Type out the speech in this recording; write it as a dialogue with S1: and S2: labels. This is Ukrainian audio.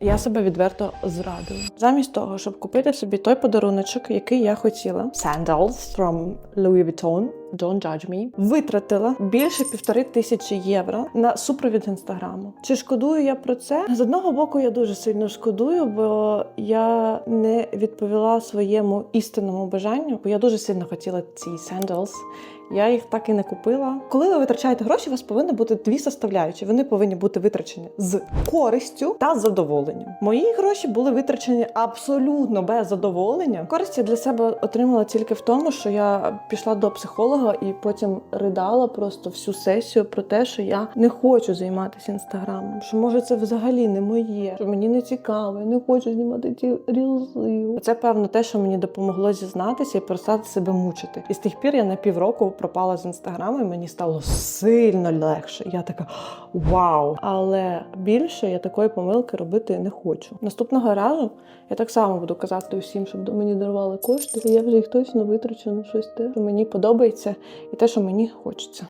S1: Я себе відверто зрадила. Замість того, щоб купити собі той подаруночок, який я хотіла, sandals from Louis Vuitton, don't judge me, витратила більше півтори тисячі євро на супровід інстаграму. Чи шкодую я про це? З одного боку, я дуже сильно шкодую, бо я не відповіла своєму істинному бажанню, бо я дуже сильно хотіла ці sandals. Я їх так і не купила. Коли ви витрачаєте гроші, у вас повинні бути дві составляючі. Вони повинні бути витрачені з користю та задоволенням. Мої гроші були витрачені абсолютно без задоволення. Користь я для себе отримала тільки в тому, що я пішла до психолога і потім ридала просто всю сесію про те, що я не хочу займатися інстаграмом. Що може це взагалі не моє, що мені не цікаво, я не хочу знімати ті рілзи. Це певно те, що мені допомогло зізнатися і перестати себе мучити. І з тих пір я на півроку пропала з інстаграму, і мені стало сильно легше. Я така вау! Але більше я такої помилки робити не хочу. Наступного разу я так само буду казати усім, щоб до мені дарували кошти. і Я вже їх точно витрачу на щось те, що мені і те, що мені хочеться.